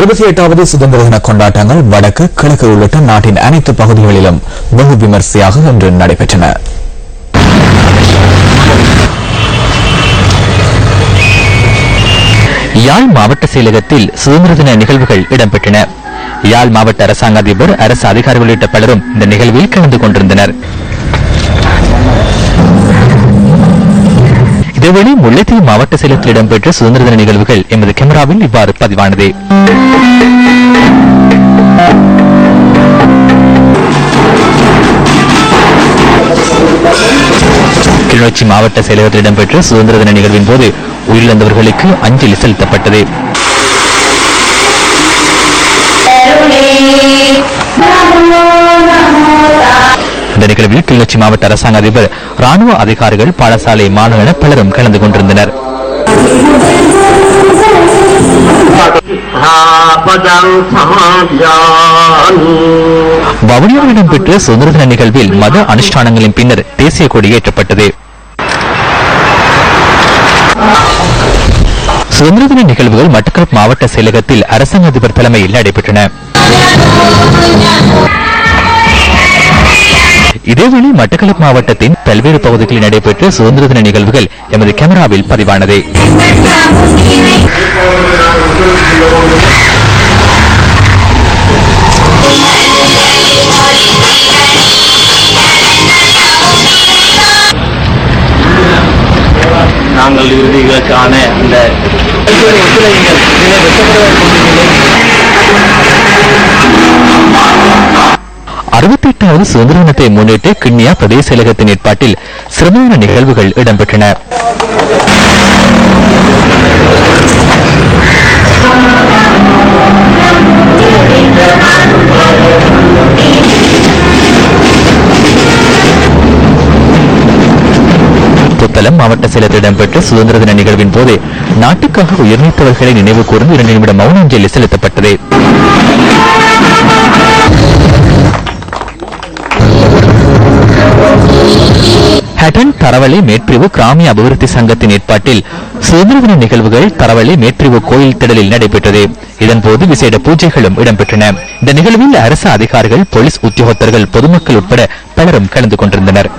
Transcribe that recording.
அறுபத்தி எட்டாவது சுதந்திர தின கொண்டாட்டங்கள் வடக்கு கிழக்கு உள்ளிட்ட நாட்டின் அனைத்து பகுதிகளிலும் வெகு விமர்சையாக இன்று நடைபெற்றன. யாழ் மாவட்ட செயலகத்தில் சுதந்திர தின நிகழ்வுகள் இடம்பெற்றன. யாழ் மாவட்ட அரசாங்க அதிபர் அரசு அதிகாரிகள் உள்ளிட்ட பலரும் இந்த நிகழ்வில் கலந்து கொண்டிருந்தனர். இதேவேளை முல்லைத்தீவு மாவட்ட செயலத்தில் இடம்பெற்ற சுதந்திர தின நிகழ்வுகள் எமது கேமராவில் இவ்வாறு பதிவானது. கிளிநொச்சி மாவட்ட செயலகத்தில் இடம்பெற்ற சுதந்திர தின நிகழ்வின் போது உயிரிழந்தவர்களுக்கு அஞ்சலி செலுத்தப்பட்டது. நிகழ்வில் கிளிநொச்சி மாவட்ட அரசாங்க அதிபர் ராணுவ அதிகாரிகள் பாடசாலை மாணவர்கள் என பலரும் கலந்து கொண்டிருந்தனர். பதம் சமாஜாமி வவுனியாவில் இடம்பெற்ற சுதந்திர தின நிகழ்வில் மத அனுஷ்டானங்களின் பின்னர் தேசிய கொடி ஏற்றப்பட்டது. சுதந்திர தின நிகழ்வுகள் மட்டக்களப்பு மாவட்ட செயலகத்தில் அரசாங்க அதிபர் தலைமையில் நடைபெற்றன. இதேவேளை மட்டக்களப்பு மாவட்டத்தின் பல்வேறு பகுதிகளில் நடைபெற்ற சுதந்திர தின நிகழ்வுகள் எமது கேமராவில் பதிவானது. நாங்கள் இறுதிகளுக்கான அந்த நீங்கள் அறுபத்தி எட்டாவது சுதந்திர தினத்தை முன்னிட்டு கிண்ணியா பிரதேச செயலகத்தின் ஏற்பாட்டில் சிரமமான நிகழ்வுகள் இடம்பெற்றன. புத்தளம் மாவட்ட செயலத்தில் இடம்பெற்ற சுதந்திர தின நிகழ்வின் போது நாட்டுக்காக உயிர்நீத்தவர்களை நினைவு கூர்ந்து இரண்டு நிமிட மௌன அஞ்சலி செலுத்தப்பட்டது. ஹட்டன் தரவள்ளி மேற்பிரிவு கிராமிய அபிவிருத்தி சங்கத்தின் ஏற்பாட்டில் சுதந்திர தின நிகழ்வுகள் தரவள்ளி மேற்பிரிவு கோயில் திடலில் நடைபெற்றது. இதன்போது விசேட பூஜைகளும் இடம்பெற்றன. இந்த நிகழ்வில் அரசு அதிகாரிகள் போலீஸ் உத்தியோகத்தர்கள் பொதுமக்கள் உட்பட பலரும் கலந்து கொண்டிருந்தனர்.